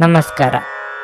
ನಮಸ್ಕಾರ.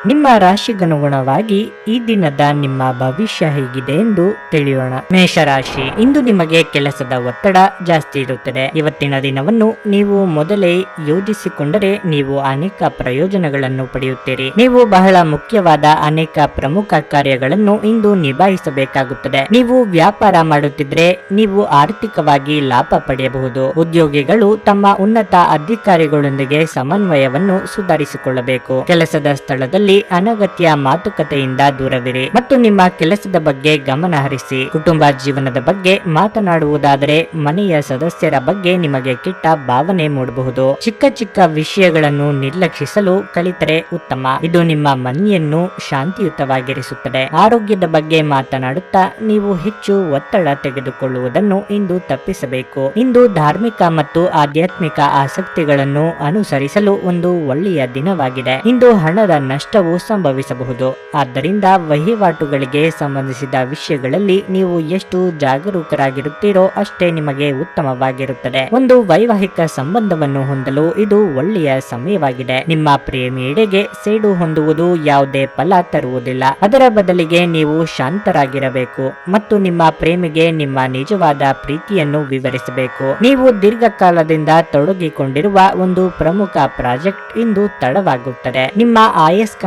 ನಿಮ್ಮ ರಾಶಿಗನುಗುಣವಾಗಿ ಈ ದಿನದ ನಿಮ್ಮ ಭವಿಷ್ಯ ಹೇಗಿದೆ ಎಂದು ತಿಳಿಯೋಣ. ಮೇಷರಾಶಿ, ಇಂದು ನಿಮಗೆ ಕೆಲಸದ ಒತ್ತಡ ಜಾಸ್ತಿ ಇರುತ್ತದೆ. ಇವತ್ತಿನ ದಿನವನ್ನು ನೀವು ಮೊದಲೇ ಯೋಜಿಸಿಕೊಂಡರೆ ನೀವು ಅನೇಕ ಪ್ರಯೋಜನಗಳನ್ನು ಪಡೆಯುತ್ತೀರಿ. ನೀವು ಬಹಳ ಮುಖ್ಯವಾದ ಅನೇಕ ಪ್ರಮುಖ ಕಾರ್ಯಗಳನ್ನು ಇಂದು ನಿಭಾಯಿಸಬೇಕಾಗುತ್ತದೆ. ನೀವು ವ್ಯಾಪಾರ ಮಾಡುತ್ತಿದ್ರೆ ನೀವು ಆರ್ಥಿಕವಾಗಿ ಲಾಭ ಪಡೆಯಬಹುದು. ಉದ್ಯೋಗಿಗಳು ತಮ್ಮ ಉನ್ನತ ಅಧಿಕಾರಿಗಳೊಂದಿಗೆ ಸಮನ್ವಯವನ್ನು ಸುಧಾರಿಸಿಕೊಳ್ಳಬೇಕು. ಕೆಲಸದ ಸ್ಥಳದಲ್ಲಿ ಅನಗತ್ಯ ಮಾತುಕತೆಯಿಂದ ದೂರವಿರಿ ಮತ್ತು ನಿಮ್ಮ ಕೆಲಸದ ಬಗ್ಗೆ ಗಮನ ಹರಿಸಿ. ಕುಟುಂಬ ಜೀವನದ ಬಗ್ಗೆ ಮಾತನಾಡುವುದಾದರೆ ಮನೆಯ ಸದಸ್ಯರ ಬಗ್ಗೆ ನಿಮಗೆ ಕೆಟ್ಟ ಭಾವನೆ ಮೂಡಬಹುದು. ಚಿಕ್ಕ ಚಿಕ್ಕ ವಿಷಯಗಳನ್ನು ನಿರ್ಲಕ್ಷಿಸಲು ಕಲಿತರೆ ಉತ್ತಮ. ಇದು ನಿಮ್ಮ ಮನೆಯನ್ನು ಶಾಂತಿಯುತವಾಗಿರಿಸುತ್ತದೆ. ಆರೋಗ್ಯದ ಬಗ್ಗೆ ಮಾತನಾಡುತ್ತಾ ನೀವು ಹೆಚ್ಚು ಒತ್ತಡ ತೆಗೆದುಕೊಳ್ಳುವುದನ್ನು ಇಂದು ತಪ್ಪಿಸಬೇಕು. ಇಂದು ಧಾರ್ಮಿಕ ಮತ್ತು ಆಧ್ಯಾತ್ಮಿಕ ಆಸಕ್ತಿಗಳನ್ನು ಅನುಸರಿಸಲು ಒಂದು ಒಳ್ಳೆಯ ದಿನವಾಗಿದೆ. ಇಂದು ಹಣದ ನಷ್ಟವು ಸಂಭವಿಸಬಹುದು. ಆದ್ದರಿಂದ ವಹಿವಾಟುಗಳಿಗೆ ಸಂಬಂಧಿಸಿದ ವಿಷಯಗಳಲ್ಲಿ ನೀವು ಎಷ್ಟು ಜಾಗರೂಕರಾಗಿರುತ್ತೀರೋ ಅಷ್ಟೇ ನಿಮಗೆ ಉತ್ತಮವಾಗಿರುತ್ತದೆ. ಒಂದು ವೈವಾಹಿಕ ಸಂಬಂಧವನ್ನು ಹೊಂದಲು ಇದು ಒಳ್ಳೆಯ ಸಮಯವಾಗಿದೆ. ನಿಮ್ಮ ಪ್ರೇಮಿಯಡೆಗೆ ಸೇಡು ಹೊಂದುವುದು ಯಾವುದೇ ಫಲ ತರುವುದಿಲ್ಲ. ಅದರ ಬದಲಿಗೆ ನೀವು ಶಾಂತರಾಗಿರಬೇಕು ಮತ್ತು ನಿಮ್ಮ ಪ್ರೇಮಿಗೆ ನಿಮ್ಮ ನಿಜವಾದ ಪ್ರೀತಿಯನ್ನು ವಿವರಿಸಬೇಕು. ನೀವು ದೀರ್ಘಕಾಲದಿಂದ ತೊಡಗಿಕೊಂಡಿರುವ ಒಂದು ಪ್ರಮುಖ ಪ್ರಾಜೆಕ್ಟ್ ಇಂದು ತಡವಾಗುತ್ತದೆ. ನಿಮ್ಮ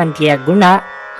ಆಯಸ್ಕಾಂತೀಯ ಗುಣ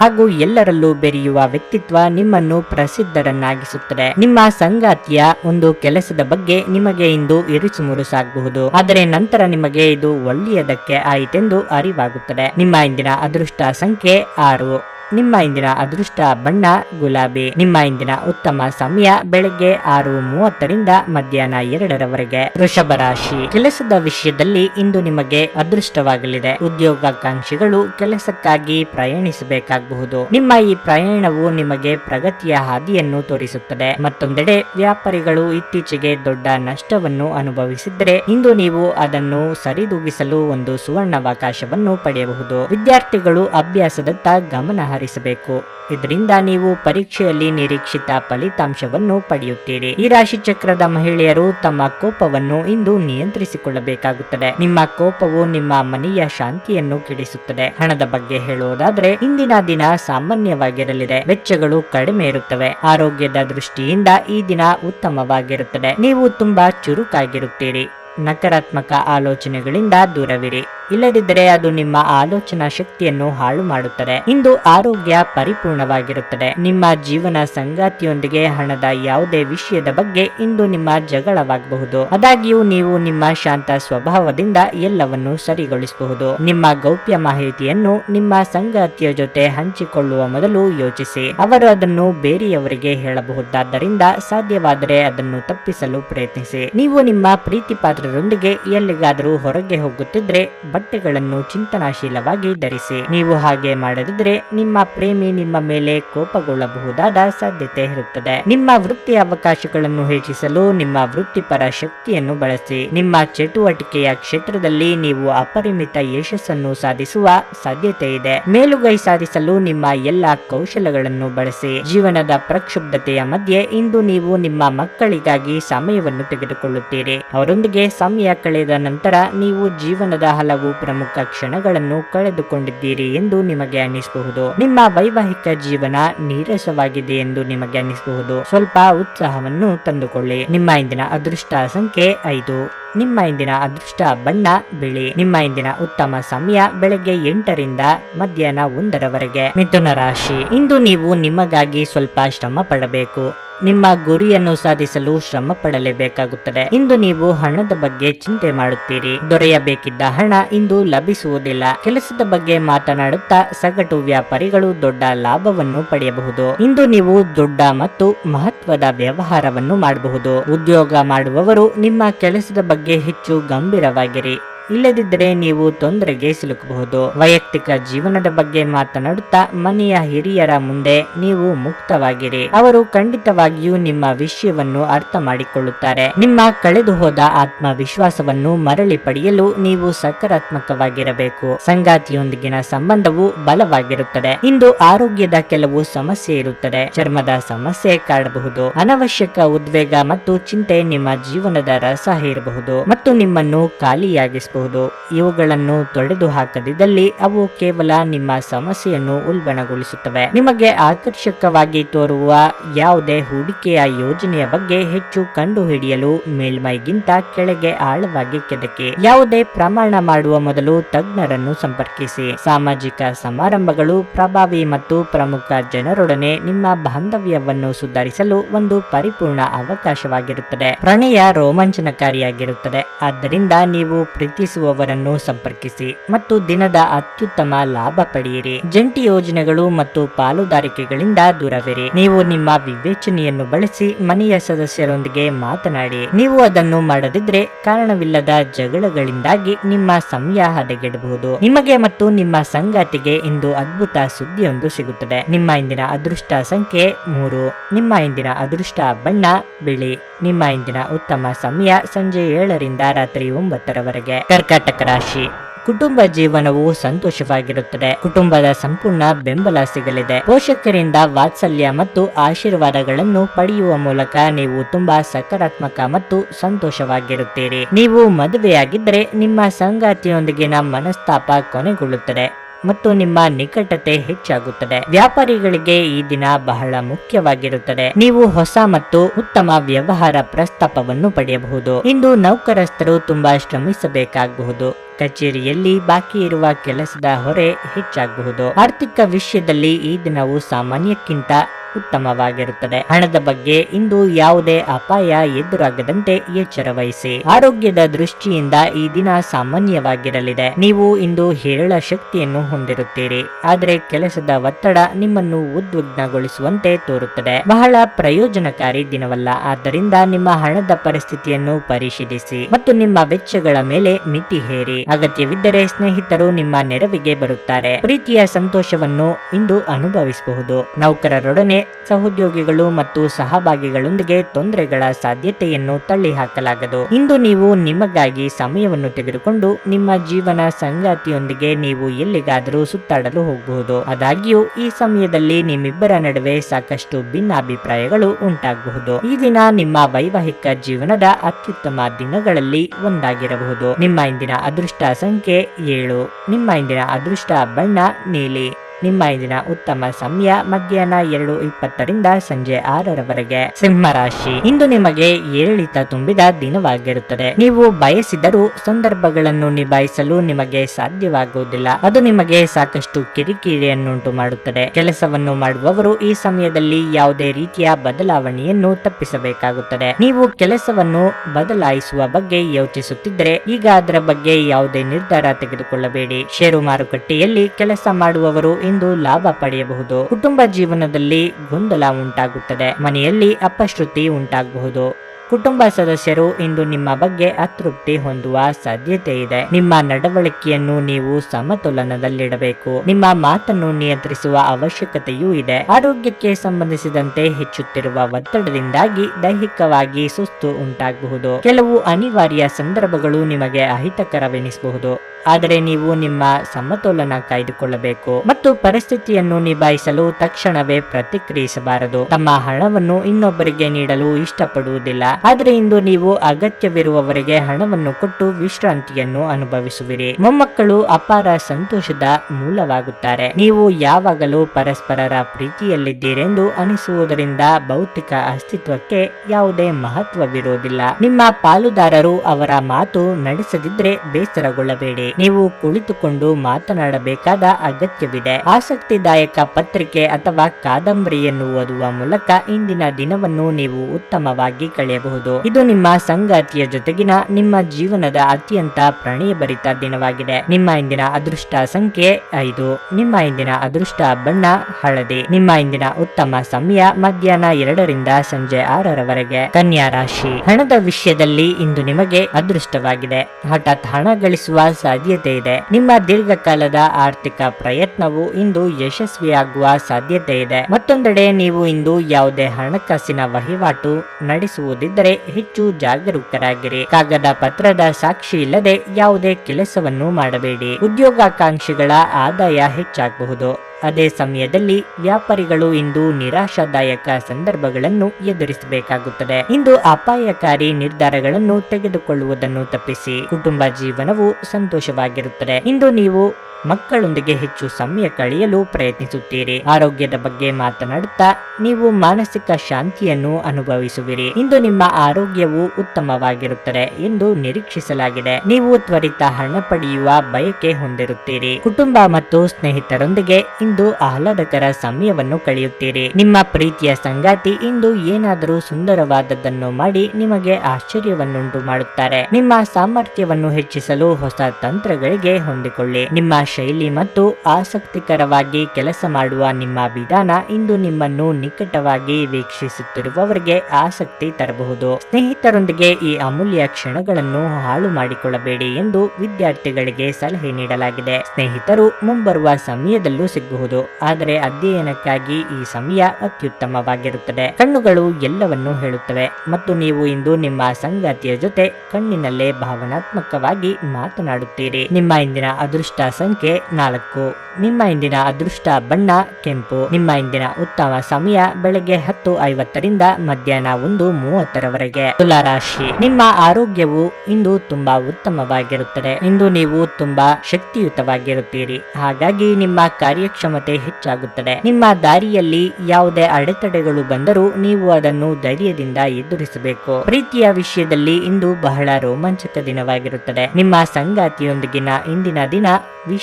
ಹಾಗೂ ಎಲ್ಲರಲ್ಲೂ ಬೆರೆಯುವ ವ್ಯಕ್ತಿತ್ವ ನಿಮ್ಮನ್ನು ಪ್ರಸಿದ್ಧರನ್ನಾಗಿಸುತ್ತದೆ. ನಿಮ್ಮ ಸಂಗಾತಿಯ ಒಂದು ಕೆಲಸದ ಬಗ್ಗೆ ನಿಮಗೆ ಇಂದು ಇರಿಸು ಮುರುಸಾಗಬಹುದು. ಆದರೆ ನಂತರ ನಿಮಗೆ ಇದು ಒಳ್ಳೆಯದಕ್ಕೆ ಆಯಿತೆಂದು ಅರಿವಾಗುತ್ತದೆ. ನಿಮ್ಮ ಇಂದಿನ ಅದೃಷ್ಟ ಸಂಖ್ಯೆ ಆರು. ನಿಮ್ಮ ಇಂದಿನ ಅದೃಷ್ಟ ಬಣ್ಣ, ಗುಲಾಬಿ. ನಿಮ್ಮ ಇಂದಿನ ಉತ್ತಮ ಸಮಯ ಬೆಳಗ್ಗೆ ಆರು ಮೂವತ್ತರಿಂದ ಮಧ್ಯಾಹ್ನ ಎರಡರವರೆಗೆ. ವೃಷಭ ರಾಶಿ. ಕೆಲಸದ ವಿಷಯದಲ್ಲಿ ಇಂದು ನಿಮಗೆ ಅದೃಷ್ಟವಾಗಲಿದೆ. ಉದ್ಯೋಗಾಕಾಂಕ್ಷಿಗಳು ಕೆಲಸಕ್ಕಾಗಿ ಪ್ರಯಾಣಿಸಬೇಕಾಗಬಹುದು. ನಿಮ್ಮ ಈ ಪ್ರಯಾಣವು ನಿಮಗೆ ಪ್ರಗತಿಯ ಹಾದಿಯನ್ನು ತೋರಿಸುತ್ತದೆ. ಮತ್ತೊಂದೆಡೆ ವ್ಯಾಪಾರಿಗಳು ಇತ್ತೀಚೆಗೆ ದೊಡ್ಡ ನಷ್ಟವನ್ನು ಅನುಭವಿಸಿದರೆ ಇಂದು ನೀವು ಅದನ್ನು ಸರಿದೂಗಿಸಲು ಒಂದು ಸುವರ್ಣಾವಕಾಶವನ್ನು ಪಡೆಯಬಹುದು. ವಿದ್ಯಾರ್ಥಿಗಳು ಅಭ್ಯಾಸದತ್ತ ಗಮನ ಹರಿಸಬೇಕು ಇದರಿಂದ ನೀವು ಪರೀಕ್ಷೆಯಲ್ಲಿ ನಿರೀಕ್ಷಿತ ಫಲಿತಾಂಶವನ್ನು ಪಡೆಯುತ್ತೀರಿ. ಈ ರಾಶಿ ಚಕ್ರದ ಮಹಿಳೆಯರು ತಮ್ಮ ಕೋಪವನ್ನು ಇಂದು ನಿಯಂತ್ರಿಸಿಕೊಳ್ಳಬೇಕಾಗುತ್ತದೆ. ನಿಮ್ಮ ಕೋಪವು ನಿಮ್ಮ ಮನೆಯ ಶಾಂತಿಯನ್ನು ಕೆಡಿಸುತ್ತದೆ. ಹಣದ ಬಗ್ಗೆ ಹೇಳುವುದಾದ್ರೆ, ಇಂದಿನ ದಿನ ಸಾಮಾನ್ಯವಾಗಿರಲಿದೆ. ವೆಚ್ಚಗಳು ಕಡಿಮೆ ಇರುತ್ತವೆ. ಆರೋಗ್ಯದ ದೃಷ್ಟಿಯಿಂದ ಈ ದಿನ ಉತ್ತಮವಾಗಿರುತ್ತದೆ. ನೀವು ತುಂಬಾ ಚುರುಕಾಗಿರುತ್ತೀರಿ. ನಕಾರಾತ್ಮಕ ಆಲೋಚನೆಗಳಿಂದ ದೂರವಿರಿ. ಇಲ್ಲದಿದ್ದರೆ ಅದು ನಿಮ್ಮ ಆಲೋಚನಾ ಶಕ್ತಿಯನ್ನು ಹಾಳು ಮಾಡುತ್ತದೆ. ಇಂದು ಆರೋಗ್ಯ ಪರಿಪೂರ್ಣವಾಗಿರುತ್ತದೆ. ನಿಮ್ಮ ಜೀವನ ಸಂಗಾತಿಯೊಂದಿಗೆ ಹಣದ ಯಾವುದೇ ವಿಷಯದ ಬಗ್ಗೆ ಇಂದು ನಿಮ್ಮ ಜಗಳವಾಗಬಹುದು. ಆದಾಗ್ಯೂ ನೀವು ನಿಮ್ಮ ಶಾಂತ ಸ್ವಭಾವದಿಂದ ಎಲ್ಲವನ್ನು ಸರಿಗೊಳಿಸಬಹುದು. ನಿಮ್ಮ ಗೌಪ್ಯ ಮಾಹಿತಿಯನ್ನು ನಿಮ್ಮ ಸಂಗಾತಿಯ ಜೊತೆ ಹಂಚಿಕೊಳ್ಳುವ ಮೊದಲು ಯೋಚಿಸಿ. ಅವರು ಅದನ್ನು ಬೇರೆಯವರಿಗೆ ಹೇಳಬಹುದಾದ್ದರಿಂದ ಸಾಧ್ಯವಾದರೆ ಅದನ್ನು ತಪ್ಪಿಸಲು ಪ್ರಯತ್ನಿಸಿ. ನೀವು ನಿಮ್ಮ ಪ್ರೀತಿ ಪಾತ್ರರೊಂದಿಗೆ ಎಲ್ಲಿಗಾದರೂ ಹೊರಗೆ ಹೋಗುತ್ತಿದ್ರೆ ಬಟ್ಟೆಗಳನ್ನು ಚಿಂತನಾಶೀಲವಾಗಿ ಧರಿಸಿ. ನೀವು ಹಾಗೆ ಮಾಡದಿದ್ರೆ ನಿಮ್ಮ ಪ್ರೇಮಿ ನಿಮ್ಮ ಮೇಲೆ ಕೋಪಗೊಳ್ಳಬಹುದಾದ ಸಾಧ್ಯತೆ ಇರುತ್ತದೆ. ನಿಮ್ಮ ವೃತ್ತಿ ಅವಕಾಶಗಳನ್ನು ಹೆಚ್ಚಿಸಲು ನಿಮ್ಮ ವೃತ್ತಿಪರ ಶಕ್ತಿಯನ್ನು ಬಳಸಿ. ನಿಮ್ಮ ಚಟುವಟಿಕೆಯ ಕ್ಷೇತ್ರದಲ್ಲಿ ನೀವು ಅಪರಿಮಿತ ಯಶಸ್ಸನ್ನು ಸಾಧಿಸುವ ಸಾಧ್ಯತೆ ಇದೆ. ಮೇಲುಗೈ ಸಾಧಿಸಲು ನಿಮ್ಮ ಎಲ್ಲಾ ಕೌಶಲಗಳನ್ನು ಬಳಸಿ. ಜೀವನದ ಪ್ರಕ್ಷುಬ್ಧತೆಯ ಮಧ್ಯೆ ಇಂದು ನೀವು ನಿಮ್ಮ ಮಕ್ಕಳಿಗಾಗಿ ಸಮಯವನ್ನು ತೆಗೆದುಕೊಳ್ಳುತ್ತೀರಿ. ಅವರೊಂದಿಗೆ ಸಮಯ ಕಳೆದ ನಂತರ ನೀವು ಜೀವನದ ಹಲವು ಪ್ರಮುಖ ಕ್ಷಣಗಳನ್ನು ಕಳೆದುಕೊಂಡಿದ್ದೀರಿ ಎಂದು ನಿಮಗೆ ಅನಿಸಬಹುದು. ನಿಮ್ಮ ವೈವಾಹಿಕ ಜೀವನ ನೀರಸವಾಗಿದೆ ಎಂದು ನಿಮಗೆ ಅನಿಸಬಹುದು. ಸ್ವಲ್ಪ ಉತ್ಸಾಹವನ್ನು ತಂದುಕೊಳ್ಳಿ. ನಿಮ್ಮ ಇಂದಿನ ಅದೃಷ್ಟ ಸಂಖ್ಯೆ ಐದು. ನಿಮ್ಮ ಇಂದಿನ ಅದೃಷ್ಟ ಬಣ್ಣ ಬಿಳಿ. ನಿಮ್ಮ ಇಂದಿನ ಉತ್ತಮ ಸಮಯ ಬೆಳಗ್ಗೆ ಎಂಟರಿಂದ ಮಧ್ಯಾಹ್ನ ಒಂದರವರೆಗೆ. ಮಿಥುನ ರಾಶಿ. ಇಂದು ನೀವು ನಿಮಗಾಗಿ ಸ್ವಲ್ಪ ಶ್ರಮ ಪಡಬೇಕು. ನಿಮ್ಮ ಗುರಿಯನ್ನು ಸಾಧಿಸಲು ಶ್ರಮ ಪಡಲೇಬೇಕಾಗುತ್ತದೆ. ಇಂದು ನೀವು ಹಣದ ಬಗ್ಗೆ ಚಿಂತೆ ಮಾಡುತ್ತೀರಿ. ದೊರೆಯಬೇಕಿದ್ದ ಹಣ ಇಂದು ಲಭಿಸುವುದಿಲ್ಲ. ಕೆಲಸದ ಬಗ್ಗೆ ಮಾತನಾಡುತ್ತಾ ಸಗಟು ವ್ಯಾಪಾರಿಗಳು ದೊಡ್ಡ ಲಾಭವನ್ನು ಪಡೆಯಬಹುದು. ಇಂದು ನೀವು ದೊಡ್ಡ ಮತ್ತು ಮಹತ್ವದ ವ್ಯವಹಾರವನ್ನು ಮಾಡಬಹುದು. ಉದ್ಯೋಗ ಮಾಡುವವರು ನಿಮ್ಮ ಕೆಲಸದ ಬಗ್ಗೆ ಹೆಚ್ಚು ಗಂಭೀರವಾಗಿರಿ. ಇಲ್ಲದಿದ್ದರೆ ನೀವು ತೊಂದರೆಗೆ ಸಿಲುಕಬಹುದು. ವೈಯಕ್ತಿಕ ಜೀವನದ ಬಗ್ಗೆ ಮಾತನಾಡುತ್ತಾ ಮನೆಯ ಹಿರಿಯರ ಮುಂದೆ ನೀವು ಮುಕ್ತವಾಗಿರಿ. ಅವರು ಖಂಡಿತವಾಗಿಯೂ ನಿಮ್ಮ ವಿಷಯವನ್ನು ಅರ್ಥ ಮಾಡಿಕೊಳ್ಳುತ್ತಾರೆ. ನಿಮ್ಮ ಕಳೆದು ಹೋದ ಆತ್ಮವಿಶ್ವಾಸವನ್ನು ಮರಳಿ ಪಡೆಯಲು ನೀವು ಸಕಾರಾತ್ಮಕವಾಗಿರಬೇಕು. ಸಂಗಾತಿಯೊಂದಿಗಿನ ಸಂಬಂಧವು ಬಲವಾಗಿರುತ್ತದೆ. ಇಂದು ಆರೋಗ್ಯದ ಕೆಲವು ಸಮಸ್ಯೆ ಇರುತ್ತದೆ. ಚರ್ಮದ ಸಮಸ್ಯೆ ಕಾಡಬಹುದು. ಅನವಶ್ಯಕ ಉದ್ವೇಗ ಮತ್ತು ಚಿಂತೆ ನಿಮ್ಮ ಜೀವನದ ರಸ ಹೇರಬಹುದು ಮತ್ತು ನಿಮ್ಮನ್ನು ಖಾಲಿಯಾಗಿಸಬಹುದು. ಗಮನಿಸಬಹುದು ಇವುಗಳನ್ನು ತೊಡೆದು ಹಾಕದಿದ್ದಲ್ಲಿ ಅವು ಕೇವಲ ನಿಮ್ಮ ಸಮಸ್ಯೆಯನ್ನು ಉಲ್ಬಣಗೊಳಿಸುತ್ತವೆ. ನಿಮಗೆ ಆಕರ್ಷಕವಾಗಿ ತೋರುವ ಯಾವುದೇ ಹೂಡಿಕೆಯ ಯೋಜನೆಯ ಬಗ್ಗೆ ಹೆಚ್ಚು ಕಂಡುಹಿಡಿಯಲು ಮೇಲ್ಮೈಗಿಂತ ಕೆಳಗೆ ಆಳವಾಗಿ ಕೆದಕಿ. ಯಾವುದೇ ಪ್ರಮಾಣ ಮಾಡುವ ಮೊದಲು ತಜ್ಞರನ್ನು ಸಂಪರ್ಕಿಸಿ. ಸಾಮಾಜಿಕ ಸಮಾರಂಭಗಳು ಪ್ರಭಾವಿ ಮತ್ತು ಪ್ರಮುಖ ಜನರೊಡನೆ ನಿಮ್ಮ ಬಾಂಧವ್ಯವನ್ನು ಸುಧಾರಿಸಲು ಒಂದು ಪರಿಪೂರ್ಣ ಅವಕಾಶವಾಗಿರುತ್ತದೆ. ಪ್ರಣಯ ರೋಮಾಂಚನಕಾರಿಯಾಗಿರುತ್ತದೆ. ಆದ್ದರಿಂದ ನೀವು ಪ್ರೀತಿಸುವವರನ್ನು ಸಂಪರ್ಕಿಸಿ ಮತ್ತು ದಿನದ ಅತ್ಯುತ್ತಮ ಲಾಭ ಪಡೆಯಿರಿ. ಜಂಟಿ ಯೋಜನೆಗಳು ಮತ್ತು ಪಾಲುದಾರಿಕೆಗಳಿಂದ ದೂರವಿರಿ. ನೀವು ನಿಮ್ಮ ವಿವೇಚನೆಯನ್ನು ಬಳಸಿ ಮನೆಯ ಸದಸ್ಯರೊಂದಿಗೆ ಮಾತನಾಡಿ. ನೀವು ಅದನ್ನು ಮಾಡದಿದ್ರೆ ಕಾರಣವಿಲ್ಲದ ಜಗಳಗಳಿಂದಾಗಿ ನಿಮ್ಮ ಸಮಯ ಹದಗೆಡಬಹುದು. ನಿಮಗೆ ಮತ್ತು ನಿಮ್ಮ ಸಂಗಾತಿಗೆ ಇಂದು ಅದ್ಭುತ ಸುದ್ದಿಯೊಂದು ಸಿಗುತ್ತದೆ. ನಿಮ್ಮ ಇಂದಿನ ಅದೃಷ್ಟ ಸಂಖ್ಯೆ ಮೂರು. ನಿಮ್ಮ ಇಂದಿನ ಅದೃಷ್ಟ ಬಣ್ಣ ಬಿಳಿ. ನಿಮ್ಮ ಇಂದಿನ ಉತ್ತಮ ಸಮಯ ಸಂಜೆ ಏಳರಿಂದ ರಾತ್ರಿ ಒಂಬತ್ತರವರೆಗೆ. ಕರ್ಕಾಟಕ ರಾಶಿ. ಕುಟುಂಬ ಜೀವನವು ಸಂತೋಷವಾಗಿರುತ್ತದೆ. ಕುಟುಂಬದ ಸಂಪೂರ್ಣ ಬೆಂಬಲ ಸಿಗಲಿದೆ. ಪೋಷಕರಿಂದ ವಾತ್ಸಲ್ಯ ಮತ್ತು ಆಶೀರ್ವಾದಗಳನ್ನು ಪಡೆಯುವ ಮೂಲಕ ನೀವು ತುಂಬಾ ಸಕಾರಾತ್ಮಕ ಮತ್ತು ಸಂತೋಷವಾಗಿರುತ್ತೀರಿ. ನೀವು ಮದುವೆಯಾಗಿದ್ದರೆ ನಿಮ್ಮ ಸಂಗಾತಿಯೊಂದಿಗಿನ ಮನಸ್ತಾಪ ಕೊನೆಗೊಳ್ಳುತ್ತದೆ. ಮತ್ತು ನಿಮ್ಮ ನಿಕಟತೆ ಹೆಚ್ಚಾಗುತ್ತದೆ. ವ್ಯಾಪಾರಿಗಳಿಗೆ ಈ ದಿನ ಬಹಳ ಮುಖ್ಯವಾಗಿರುತ್ತದೆ. ನೀವು ಹೊಸ ಮತ್ತು ಉತ್ತಮ ವ್ಯವಹಾರ ಪ್ರಸ್ತಾಪವನ್ನು ಪಡೆಯಬಹುದು. ಇಂದು ನೌಕರಸ್ಥರು ತುಂಬಾ ಶ್ರಮಿಸಬೇಕಾಗಬಹುದು. ಕಚೇರಿಯಲ್ಲಿ ಬಾಕಿ ಇರುವ ಕೆಲಸದ ಹೊರೆ ಹೆಚ್ಚಾಗಬಹುದು. ಆರ್ಥಿಕ ವಿಷಯದಲ್ಲಿ ಈ ದಿನವು ಸಾಮಾನ್ಯಕ್ಕಿಂತ ಉತ್ತಮವಾಗಿರುತ್ತದೆ. ಹಣದ ಬಗ್ಗೆ ಇಂದು ಯಾವುದೇ ಅಪಾಯ ಎದುರಾಗದಂತೆ ಎಚ್ಚರ ವಹಿಸಿ ಆರೋಗ್ಯದ ದೃಷ್ಟಿಯಿಂದ ಈ ದಿನ ಸಾಮಾನ್ಯವಾಗಿರಲಿದೆ. ನೀವು ಇಂದು ಹೇರಳ ಶಕ್ತಿಯನ್ನು ಹೊಂದಿರುತ್ತೀರಿ. ಆದರೆ ಕೆಲಸದ ಒತ್ತಡ ನಿಮ್ಮನ್ನು ಉದ್ವಿಗ್ನಗೊಳಿಸುವಂತೆ ತೋರುತ್ತದೆ. ಬಹಳ ಪ್ರಯೋಜನಕಾರಿ ದಿನವಲ್ಲ. ಆದ್ದರಿಂದ ನಿಮ್ಮ ಹಣದ ಪರಿಸ್ಥಿತಿಯನ್ನು ಪರಿಶೀಲಿಸಿ ಮತ್ತು ನಿಮ್ಮ ವೆಚ್ಚಗಳ ಮೇಲೆ ಮಿತಿ ಹೇರಿ. ಅಗತ್ಯವಿದ್ದರೆ ಸ್ನೇಹಿತರು ನಿಮ್ಮ ನೆರವಿಗೆ ಬರುತ್ತಾರೆ. ಪ್ರೀತಿಯ ಸಂತೋಷವನ್ನು ಇಂದು ಅನುಭವಿಸಬಹುದು. ನೌಕರರೊಡನೆ ಸಹೋದ್ಯೋಗಿಗಳು ಮತ್ತು ಸಹಭಾಗಿಗಳೊಂದಿಗೆ ತೊಂದರೆಗಳ ಸಾಧ್ಯತೆಯನ್ನು ತಳ್ಳಿಹಾಕಲಾಗದು. ಇಂದು ನೀವು ನಿಮಗಾಗಿ ಸಮಯವನ್ನು ತೆಗೆದುಕೊಂಡು ನಿಮ್ಮ ಜೀವನ ಸಂಗಾತಿಯೊಂದಿಗೆ ನೀವು ಎಲ್ಲಿಗಾದರೂ ಸುತ್ತಾಡಲು ಹೋಗಬಹುದು. ಆದಾಗ್ಯೂ, ಈ ಸಮಯದಲ್ಲಿ ನಿಮ್ಮಿಬ್ಬರ ನಡುವೆ ಸಾಕಷ್ಟು ಭಿನ್ನಾಭಿಪ್ರಾಯಗಳು ಉಂಟಾಗಬಹುದು. ಈ ದಿನ ನಿಮ್ಮ ವೈವಾಹಿಕ ಜೀವನದ ಅತ್ಯುತ್ತಮ ದಿನಗಳಲ್ಲಿ ಒಂದಾಗಿರಬಹುದು. ನಿಮ್ಮ ಇಂದಿನ ಅದೃಷ್ಟ ಸಂಖ್ಯೆ ಏಳು. ನಿಮ್ಮ ಇಂದಿನ ಅದೃಷ್ಟ ಬಣ್ಣ, ನೀಲಿ. ನಿಮ್ಮ ಇಂದಿನ ಉತ್ತಮ ಸಮಯ ಮಧ್ಯಾಹ್ನ ಎರಡು ಇಪ್ಪತ್ತರಿಂದ ಸಂಜೆ ಆರರವರೆಗೆ. ಸಿಂಹರಾಶಿ ಇಂದು ನಿಮಗೆ ಏರಿಳಿತ ತುಂಬಿದ ದಿನವಾಗಿರುತ್ತದೆ. ನೀವು ಬಯಸಿದರೂ ಸಂದರ್ಭಗಳನ್ನು ನಿಭಾಯಿಸಲು ನಿಮಗೆ ಸಾಧ್ಯವಾಗುವುದಿಲ್ಲ. ಅದು ನಿಮಗೆ ಸಾಕಷ್ಟು ಕಿರಿಕಿರಿಯನ್ನುಂಟು ಮಾಡುತ್ತದೆ. ಕೆಲಸವನ್ನು ಮಾಡುವವರು ಈ ಸಮಯದಲ್ಲಿ ಯಾವುದೇ ರೀತಿಯ ಬದಲಾವಣೆಯನ್ನು ತಪ್ಪಿಸಬೇಕಾಗುತ್ತದೆ. ನೀವು ಕೆಲಸವನ್ನು ಬದಲಾಯಿಸುವ ಬಗ್ಗೆ ಯೋಚಿಸುತ್ತಿದ್ದರೆ ಈಗ ಅದರ ಬಗ್ಗೆ ಯಾವುದೇ ನಿರ್ಧಾರ ತೆಗೆದುಕೊಳ್ಳಬೇಡಿ. ಷೇರು ಮಾರುಕಟ್ಟೆಯಲ್ಲಿ ಕೆಲಸ ಮಾಡುವವರು ಇಂದು ಲಾಭ ಪಡೆಯಬಹುದು. ಕುಟುಂಬ ಜೀವನದಲ್ಲಿ ಗೊಂದಲ ಉಂಟಾಗುತ್ತದೆ. ಮನೆಯಲ್ಲಿ ಅಪಶ್ರುತಿ ಉಂಟಾಗಬಹುದು. ಕುಟುಂಬ ಸದಸ್ಯರು ಇಂದು ನಿಮ್ಮ ಬಗ್ಗೆ ಅತೃಪ್ತಿ ಹೊಂದುವ ಸಾಧ್ಯತೆ ಇದೆ. ನಿಮ್ಮ ನಡವಳಿಕೆಯನ್ನು ನೀವು ಸಮತೋಲನದಲ್ಲಿಡಬೇಕು. ನಿಮ್ಮ ಮಾತನ್ನು ನಿಯಂತ್ರಿಸುವ ಅವಶ್ಯಕತೆಯೂ ಇದೆ. ಆರೋಗ್ಯಕ್ಕೆ ಸಂಬಂಧಿಸಿದಂತೆ ಹೆಚ್ಚುತ್ತಿರುವ ಒತ್ತಡದಿಂದಾಗಿ ದೈಹಿಕವಾಗಿ ಸುಸ್ತು ಉಂಟಾಗಬಹುದು. ಕೆಲವು ಅನಿವಾರ್ಯ ಸಂದರ್ಭಗಳು ನಿಮಗೆ ಅಹಿತಕರವೆನಿಸಬಹುದು. ಆದರೆ ನೀವು ನಿಮ್ಮ ಸಮತೋಲನ ಕಾಯ್ದುಕೊಳ್ಳಬೇಕು ಮತ್ತು ಪರಿಸ್ಥಿತಿಯನ್ನು ನಿಭಾಯಿಸಲು ತಕ್ಷಣವೇ ಪ್ರತಿಕ್ರಿಯಿಸಬಾರದು. ತಮ್ಮ ಹಣವನ್ನು ಇನ್ನೊಬ್ಬರಿಗೆ ನೀಡಲು ಇಷ್ಟಪಡುವುದಿಲ್ಲ. ಆದರೆ ಇಂದು ನೀವು ಅಗತ್ಯವಿರುವವರಿಗೆ ಹಣವನ್ನು ಕೊಟ್ಟು ವಿಶ್ರಾಂತಿಯನ್ನು ಅನುಭವಿಸುವಿರಿ. ಮೊಮ್ಮಕ್ಕಳು ಅಪಾರ ಸಂತೋಷದ ಮೂಲವಾಗುತ್ತಾರೆ. ನೀವು ಯಾವಾಗಲೂ ಪರಸ್ಪರರ ಪ್ರೀತಿಯಲ್ಲಿದ್ದೀರೆಂದು ಅನಿಸುವುದರಿಂದ ಭೌತಿಕ ಅಸ್ತಿತ್ವಕ್ಕೆ ಯಾವುದೇ ಮಹತ್ವವಿರುವುದಿಲ್ಲ. ನಿಮ್ಮ ಪಾಲುದಾರರು ಅವರ ಮಾತು ನಡೆಸದಿದ್ರೆ ಬೇಸರಗೊಳ್ಳಬೇಡಿ. ನೀವು ಕುಳಿತುಕೊಂಡು ಮಾತನಾಡಬೇಕಾದ ಅಗತ್ಯವಿದೆ. ಆಸಕ್ತಿದಾಯಕ ಪತ್ರಿಕೆ ಅಥವಾ ಕಾದಂಬರಿಯನ್ನು ಓದುವ ಮೂಲಕ ಇಂದಿನ ದಿನವನ್ನು ನೀವು ಉತ್ತಮವಾಗಿ ಕಳೆಯಬಹುದು. ಇದು ನಿಮ್ಮ ಸಂಗಾತಿಯ ಜೊತೆಗಿನ ನಿಮ್ಮ ಜೀವನದ ಅತ್ಯಂತ ಪ್ರಣಯಭರಿತ ದಿನವಾಗಿದೆ. ನಿಮ್ಮ ಇಂದಿನ ಅದೃಷ್ಟ ಸಂಖ್ಯೆ ಐದು. ನಿಮ್ಮ ಇಂದಿನ ಅದೃಷ್ಟ ಬಣ್ಣ ಹಳದಿ. ನಿಮ್ಮ ಇಂದಿನ ಉತ್ತಮ ಸಮಯ ಮಧ್ಯಾಹ್ನ ಎರಡರಿಂದ ಸಂಜೆ ಆರರವರೆಗೆ. ಕನ್ಯಾ ರಾಶಿ. ಹಣದ ವಿಷಯದಲ್ಲಿ ಇಂದು ನಿಮಗೆ ಅದೃಷ್ಟವಾಗಿದೆ. ಹಠಾತ್ ಹಣ ಗಳಿಸುವ ಸಾಧ್ಯತೆ ಇದೆ ನಿಮ್ಮ ದೀರ್ಘಕಾಲದ ಆರ್ಥಿಕ ಪ್ರಯತ್ನವು ಇಂದು ಯಶಸ್ವಿಯಾಗುವ ಸಾಧ್ಯತೆ ಇದೆ ಮತ್ತೊಂದೆಡೆ ನೀವು ಇಂದು ಯಾವುದೇ ಹಣಕಾಸಿನ ವಹಿವಾಟು ನಡೆಸುವುದಿದ್ದರೆ ಹೆಚ್ಚು ಜಾಗರೂಕರಾಗಿರಿ. ಕಾಗದ ಪತ್ರದ ಸಾಕ್ಷಿ ಇಲ್ಲದೆ ಯಾವುದೇ ಕೆಲಸವನ್ನು ಮಾಡಬೇಡಿ. ಉದ್ಯೋಗಾಕಾಂಕ್ಷಿಗಳ ಆದಾಯ ಹೆಚ್ಚಾಗಬಹುದು. ಅದೇ ಸಮಯದಲ್ಲಿ ವ್ಯಾಪಾರಿಗಳು ಇಂದು ನಿರಾಶಾದಾಯಕ ಸಂದರ್ಭಗಳನ್ನು ಎದುರಿಸಬೇಕಾಗುತ್ತದೆ. ಇಂದು ಅಪಾಯಕಾರಿ ನಿರ್ಧಾರಗಳನ್ನು ತೆಗೆದುಕೊಳ್ಳುವುದನ್ನು ತಪ್ಪಿಸಿ ಕುಟುಂಬ ಜೀವನವು ಸಂತೋಷವಾಗಿರುತ್ತದೆ. ಇಂದು ನೀವು ಮಕ್ಕಳೊಂದಿಗೆ ಹೆಚ್ಚು ಸಮಯ ಕಳೆಯಲು ಪ್ರಯತ್ನಿಸುತ್ತೀರಿ. ಆರೋಗ್ಯದ ಬಗ್ಗೆ ಮಾತನಾಡುತ್ತಾ ನೀವು ಮಾನಸಿಕ ಶಾಂತಿಯನ್ನು ಅನುಭವಿಸುವಿರಿ. ಇಂದು ನಿಮ್ಮ ಆರೋಗ್ಯವು ಉತ್ತಮವಾಗಿರುತ್ತದೆ ಎಂದು ನಿರೀಕ್ಷಿಸಲಾಗಿದೆ. ನೀವು ತ್ವರಿತ ಹಣ ಪಡೆಯುವ ಬಯಕೆ ಹೊಂದಿರುತ್ತೀರಿ. ಕುಟುಂಬ ಮತ್ತು ಸ್ನೇಹಿತರೊಂದಿಗೆ ಇಂದು ಆಹ್ಲಾದಕರ ಸಮಯವನ್ನು ಕಳೆಯುತ್ತೀರಿ. ನಿಮ್ಮ ಪ್ರೀತಿಯ ಸಂಗಾತಿ ಇಂದು ಏನಾದರೂ ಸುಂದರವಾದದ್ದನ್ನು ಮಾಡಿ ನಿಮಗೆ ಆಶ್ಚರ್ಯವನ್ನುಂಟು ಮಾಡುತ್ತಾರೆ. ನಿಮ್ಮ ಸಾಮರ್ಥ್ಯವನ್ನು ಹೆಚ್ಚಿಸಲು ಹೊಸ ತಂತ್ರಗಳಿಗೆ ಹೊಂದಿಕೊಳ್ಳಿ. ನಿಮ್ಮ ಶೈಲಿ ಮತ್ತು ಆಸಕ್ತಿಕರವಾಗಿ ಕೆಲಸ ಮಾಡುವ ನಿಮ್ಮ ವಿಧಾನ ಇಂದು ನಿಮ್ಮನ್ನು ನಿಕಟವಾಗಿ ವೀಕ್ಷಿಸುತ್ತಿರುವವರಿಗೆ ಆಸಕ್ತಿ ತರಬಹುದು. ಸ್ನೇಹಿತರೊಂದಿಗೆ ಈ ಅಮೂಲ್ಯ ಕ್ಷಣಗಳನ್ನು ಹಾಳು ಮಾಡಿಕೊಳ್ಳಬೇಡಿ ಎಂದು ವಿದ್ಯಾರ್ಥಿಗಳಿಗೆ ಸಲಹೆ ನೀಡಲಾಗಿದೆ. ಸ್ನೇಹಿತರು ಮುಂಬರುವ ಸಮಯದಲ್ಲೂ ಸಿಗಬಹುದು, ಆದರೆ ಅಧ್ಯಯನಕ್ಕಾಗಿ ಈ ಸಮಯ ಅತ್ಯುತ್ತಮವಾಗಿರುತ್ತದೆ. ಕಣ್ಣುಗಳು ಎಲ್ಲವನ್ನೂ ಹೇಳುತ್ತವೆ ಮತ್ತು ನೀವು ಇಂದು ನಿಮ್ಮ ಸಂಗಾತಿಯ ಜೊತೆ ಕಣ್ಣಿನಲ್ಲೇ ಭಾವನಾತ್ಮಕವಾಗಿ ಮಾತನಾಡುತ್ತೀರಿ. ನಿಮ್ಮ ಇಂದಿನ ಅದೃಷ್ಟ ಸಂಖ್ಯೆ ನಾಲ್ಕು. ನಿಮ್ಮ ಇಂದಿನ ಅದೃಷ್ಟ ಬಣ್ಣ, ಕೆಂಪು. ನಿಮ್ಮ ಇಂದಿನ ಉತ್ತಮ ಸಮಯ ಬೆಳಗ್ಗೆ ಹತ್ತು ಐವತ್ತರಿಂದ ಮಧ್ಯಾಹ್ನ ಒಂದು ಮೂವತ್ತರವರೆಗೆ. ತುಲಾರಾಶಿ. ನಿಮ್ಮ ಆರೋಗ್ಯವು ಇಂದು ತುಂಬಾ ಉತ್ತಮವಾಗಿರುತ್ತದೆ. ಇಂದು ನೀವು ತುಂಬಾ ಶಕ್ತಿಯುತವಾಗಿರುತ್ತೀರಿ. ಹಾಗಾಗಿ ನಿಮ್ಮ ಕಾರ್ಯಕ್ಷಮತೆ ಹೆಚ್ಚಾಗುತ್ತದೆ. ನಿಮ್ಮ ದಾರಿಯಲ್ಲಿ ಯಾವುದೇ ಅಡೆತಡೆಗಳು ಬಂದರೂ ನೀವು ಅದನ್ನು ಧೈರ್ಯದಿಂದ ಎದುರಿಸಬೇಕು. ಪ್ರೀತಿಯ ವಿಷಯದಲ್ಲಿ ಇಂದು ಬಹಳ ರೋಮಾಂಚಕ ದಿನವಾಗಿರುತ್ತದೆ. ನಿಮ್ಮ ಸಂಗಾತಿಯೊಂದಿಗಿನ ಇಂದಿನ ದಿನ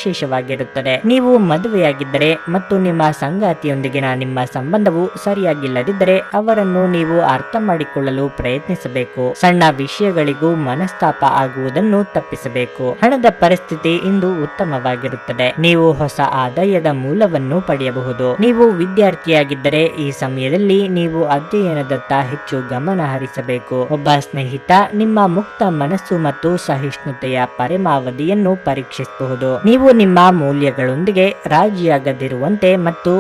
ವಿಶೇಷವಾಗಿರುತ್ತದೆ. ನೀವು ಮದುವೆಯಾಗಿದ್ದರೆ ಮತ್ತು ನಿಮ್ಮ ಸಂಗಾತಿಯೊಂದಿಗಿನ ನಿಮ್ಮ ಸಂಬಂಧವು ಸರಿಯಾಗಿಲ್ಲದಿದ್ದರೆ ಅವರನ್ನು ನೀವು ಅರ್ಥ ಮಾಡಿಕೊಳ್ಳಲು ಪ್ರಯತ್ನಿಸಬೇಕು. ಸಣ್ಣ ವಿಷಯಗಳಿಗೂ ಮನಸ್ತಾಪ ಆಗುವುದನ್ನು ತಪ್ಪಿಸಬೇಕು. ಹಣದ ಪರಿಸ್ಥಿತಿ ಇಂದು ಉತ್ತಮವಾಗಿರುತ್ತದೆ. ನೀವು ಹೊಸ ಆದಾಯದ ಮೂಲವನ್ನು ಪಡೆಯಬಹುದು. ನೀವು ವಿದ್ಯಾರ್ಥಿಯಾಗಿದ್ದರೆ ಈ ಸಮಯದಲ್ಲಿ ನೀವು ಅಧ್ಯಯನದತ್ತ ಹೆಚ್ಚು ಗಮನ ಹರಿಸಬೇಕು. ಒಬ್ಬ ಸ್ನೇಹಿತ ನಿಮ್ಮ ಮುಕ್ತ ಮನಸ್ಸು ಮತ್ತು ಸಹಿಷ್ಣುತೆಯ ಪರಮಾವಧಿಯನ್ನು ಪರೀಕ್ಷಿಸಬಹುದು. ನೀವು ನಿಮ್ಮ ಮೌಲ್ಯಗಳೊಂದಿಗೆ ರಾಜಿಯಾಗದಿರುವಂತೆ ಮತ್ತು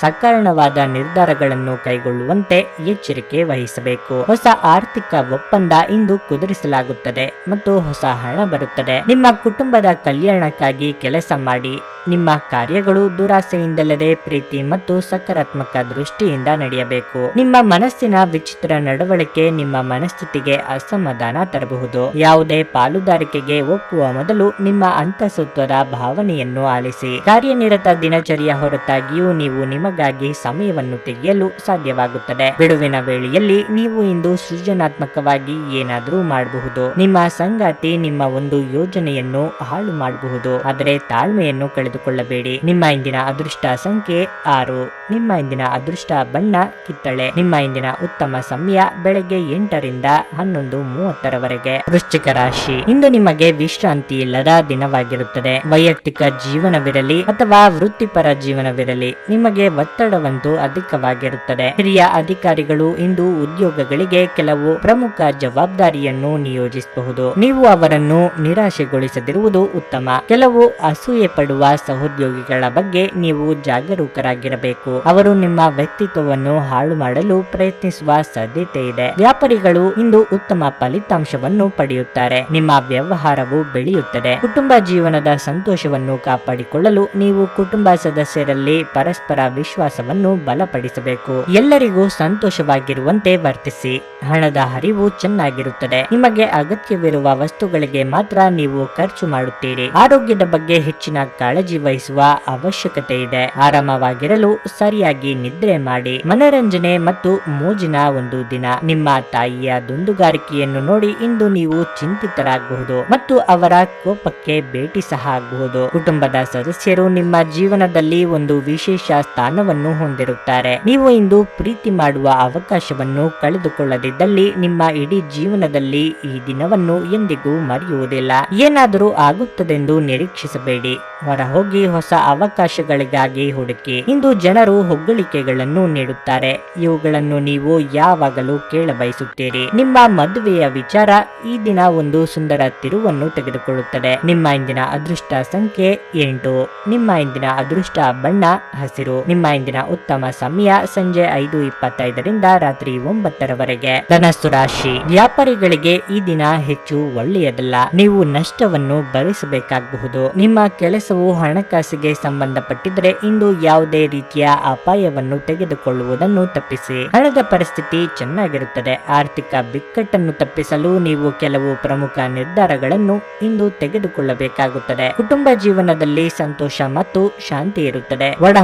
ಸಕಾರಣವಾದ ನಿರ್ಧಾರಗಳನ್ನು ಕೈಗೊಳ್ಳುವಂತೆ ಎಚ್ಚರಿಕೆ ವಹಿಸಬೇಕು. ಹೊಸ ಆರ್ಥಿಕ ಒಪ್ಪಂದ ಇಂದು ಕುದುರಿಸಲಾಗುತ್ತದೆ ಮತ್ತು ಹೊಸ ಹಣ ಬರುತ್ತದೆ. ನಿಮ್ಮ ಕುಟುಂಬದ ಕಲ್ಯಾಣಕ್ಕಾಗಿ ಕೆಲಸ ಮಾಡಿ. ನಿಮ್ಮ ಕಾರ್ಯಗಳು ದುರಾಸೆಯಿಂದಲ್ಲದೆ ಪ್ರೀತಿ ಮತ್ತು ಸಕಾರಾತ್ಮಕ ದೃಷ್ಟಿಯಿಂದ ನಡೆಯಬೇಕು. ನಿಮ್ಮ ಮನಸ್ಸಿನ ವಿಚಿತ್ರ ನಡವಳಿಕೆ ನಿಮ್ಮ ಮನಸ್ಥಿತಿಗೆ ಅಸಮಾಧಾನ ತರಬಹುದು. ಯಾವುದೇ ಪಾಲುದಾರಿಕೆಗೆ ಒಪ್ಪುವ ಮೊದಲು ನಿಮ್ಮ ಅಂತಸತ್ವದ ಭಾವನೆಯನ್ನು ಆಲಿಸಿ. ಕಾರ್ಯನಿರತ ದಿನಚರಿಯ ಹೊರತಾಗಿಯೂ ನೀವು ನಿಮಗಾಗಿ ಸಮಯವನ್ನು ತೆಗೆಯಲು ಸಾಧ್ಯವಾಗುತ್ತದೆ. ಬಿಡುವಿನ ವೇಳೆಯಲ್ಲಿ ನೀವು ಇಂದು ಸೃಜನಾತ್ಮಕವಾಗಿ ಏನಾದರೂ ಮಾಡಬಹುದು. ನಿಮ್ಮ ಸಂಗಾತಿ ನಿಮ್ಮ ಒಂದು ಯೋಜನೆಯನ್ನು ಹಾಳು ಮಾಡಬಹುದು. ಆದರೆ ತಾಳ್ಮೆಯನ್ನು ಕಳೆದುಕೊಳ್ಳಬೇಡಿ. ನಿಮ್ಮ ಇಂದಿನ ಅದೃಷ್ಟ ಸಂಖ್ಯೆ ಆರು. ನಿಮ್ಮ ಇಂದಿನ ಅದೃಷ್ಟ ಬಣ್ಣ ಕಿತ್ತಳೆ. ನಿಮ್ಮ ಇಂದಿನ ಉತ್ತಮ ಸಮಯ ಬೆಳಗ್ಗೆ ಎಂಟರಿಂದ ಹನ್ನೊಂದು ಮೂವತ್ತರವರೆಗೆ. ವೃಶ್ಚಿಕ ರಾಶಿ. ಇಂದು ನಿಮಗೆ ವಿಶ್ರಾಂತಿ ಇಲ್ಲದ ದಿನವಾಗಿರುತ್ತದೆ. ವೈಯಕ್ತಿಕ ಜೀವನವಿರಲಿ ಅಥವಾ ವೃತ್ತಿಪರ ಜೀವನವಿರಲಿ. ನಿಮಗೆ ಒತ್ತಡವಂತೂ ಅಧಿಕವಾಗಿರುತ್ತದೆ. ಹಿರಿಯ ಅಧಿಕಾರಿಗಳು ಇಂದು ಉದ್ಯೋಗಗಳಿಗೆ ಕೆಲವು ಪ್ರಮುಖ ಜವಾಬ್ದಾರಿಯನ್ನು ನಿಯೋಜಿಸಬಹುದು. ನೀವು ಅವರನ್ನು ನಿರಾಶೆಗೊಳಿಸದಿರುವುದು ಉತ್ತಮ. ಕೆಲವು ಅಸೂಯೆ ಪಡುವ ಸಹೋದ್ಯೋಗಿಗಳ ಬಗ್ಗೆ ನೀವು ಜಾಗರೂಕರಾಗಿರಬೇಕು. ಅವರು ನಿಮ್ಮ ವ್ಯಕ್ತಿತ್ವವನ್ನು ಹಾಳು ಮಾಡಲು ಪ್ರಯತ್ನಿಸುವ ಸಾಧ್ಯತೆ ಇದೆ. ವ್ಯಾಪಾರಿಗಳು ಇಂದು ಉತ್ತಮ ಫಲಿತಾಂಶವನ್ನು ಪಡೆಯುತ್ತಾರೆ. ನಿಮ್ಮ ವ್ಯವಹಾರವು ಬೆಳೆಯುತ್ತದೆ. ಕುಟುಂಬ ಜೀವನದ ಸಂತೋಷವನ್ನು ಕಾಪಾಡಿಕೊಳ್ಳಲು ನೀವು ಕುಟುಂಬ ಸದಸ್ಯರಲ್ಲಿ ಪರಸ್ಪರ ವಿಶ್ವಾಸವನ್ನು ಬಲಪಡಿಸಬೇಕು. ಎಲ್ಲರಿಗೂ ಸಂತೋಷವಾಗಿರುವಂತೆ ವರ್ತಿಸಿ. ಹಣದ ಹರಿವು ಚೆನ್ನಾಗಿರುತ್ತದೆ. ನಿಮಗೆ ಅಗತ್ಯವಿರುವ ವಸ್ತುಗಳಿಗೆ ಮಾತ್ರ ನೀವು ಖರ್ಚು ಮಾಡುತ್ತೀರಿ. ಆರೋಗ್ಯದ ಬಗ್ಗೆ ಹೆಚ್ಚಿನ ಕಾಳಜಿ ವಹಿಸುವ ಅವಶ್ಯಕತೆ ಇದೆ. ಆರಾಮವಾಗಿರಲು ಸರಿಯಾಗಿ ನಿದ್ರೆ ಮಾಡಿ. ಮನರಂಜನೆ ಮತ್ತು ಮೋಜಿನ ಒಂದು ದಿನ. ನಿಮ್ಮ ತಾಯಿಯ ದುಂದುಗಾರಿಕೆಯನ್ನು ನೋಡಿ ಇಂದು ನೀವು ಚಿಂತಿತರಾಗಬಹುದು ಮತ್ತು ಅವರ ಕೋಪಕ್ಕೆ ಭೇಟಿ ಸಹ ಆಗಬಹುದು. ಕುಟುಂಬದ ಸದಸ್ಯರು ನಿಮ್ಮ ಜೀವನದಲ್ಲಿ ಒಂದು ವಿಶೇಷ ಸ್ಥಾನವನ್ನು ಹೊಂದಿರುತ್ತಾರೆ. ನೀವು ಇಂದು ಪ್ರೀತಿ ಮಾಡುವ ಅವಕಾಶವನ್ನು ಕಳೆದುಕೊಳ್ಳದಿದ್ದಲ್ಲಿ ನಿಮ್ಮ ಇಡೀ ಜೀವನದಲ್ಲಿ ಈ ದಿನವನ್ನು ಎಂದಿಗೂ ಮರೆಯುವುದಿಲ್ಲ. ಏನಾದರೂ ಆಗುತ್ತದೆಂದು ನಿರೀಕ್ಷಿಸಬೇಡಿ. ಹೊರ ಹೋಗಿ ಹೊಸ ಅವಕಾಶಗಳಿಗಾಗಿ ಹುಡುಕಿ. ಇಂದು ಜನರು ಹೊಗಳಿಕೆಗಳನ್ನು ನೀಡುತ್ತಾರೆ. ಇವುಗಳನ್ನು ನೀವು ಯಾವಾಗಲೂ ಕೇಳಬಯಸುತ್ತೀರಿ. ನಿಮ್ಮ ಮದುವೆಯ ವಿಚಾರ ಈ ದಿನ ಒಂದು ಸುಂದರ ತಿರುವನ್ನು ತೆಗೆದುಕೊಳ್ಳುತ್ತದೆ. ನಿಮ್ಮ ಇಂದಿನ ಅದೃಷ್ಟ ಸಂಖ್ಯೆ ಎಂಟು. ನಿಮ್ಮ ಇಂದಿನ ಅದೃಷ್ಟ ಬಣ್ಣ ಹಸಿರು. ನಿಮ್ಮ ಇಂದಿನ ಉತ್ತಮ ಸಮಯ ಸಂಜೆ ಐದು ಇಪ್ಪತ್ತೈದರಿಂದ ರಾತ್ರಿ ಒಂಬತ್ತರವರೆಗೆ. ಧನಸ್ಸು ರಾಶಿ, ವ್ಯಾಪಾರಿಗಳಿಗೆ ಈ ದಿನ ಹೆಚ್ಚು ಒಳ್ಳೆಯದಲ್ಲ. ನೀವು ನಷ್ಟವನ್ನು ಭರಿಸಬೇಕಾಗಬಹುದು. ನಿಮ್ಮ ಕೆಲಸವು ಹಣಕಾಸಿಗೆ ಸಂಬಂಧಪಟ್ಟಿದ್ರೆ ಇಂದು ಯಾವುದೇ ರೀತಿಯ ಅಪಾಯವನ್ನು ತೆಗೆದುಕೊಳ್ಳುವುದನ್ನು ತಪ್ಪಿಸಿ. ಹಣದ ಪರಿಸ್ಥಿತಿ ಚೆನ್ನಾಗಿರುತ್ತದೆ. ಆರ್ಥಿಕ ಬಿಕ್ಕಟ್ಟನ್ನು ತಪ್ಪಿಸಲು ನೀವು ಕೆಲವು ಪ್ರಮುಖ ನಿರ್ಧಾರಗಳನ್ನು ಇಂದು ತೆಗೆದುಕೊಳ್ಳಬೇಕಾಗುತ್ತದೆ. ಕುಟುಂಬ ಜೀವನದಲ್ಲಿ ಸಂತೋಷ ಮತ್ತು ಶಾಂತಿ ಇರುತ್ತದೆ. ಒಡ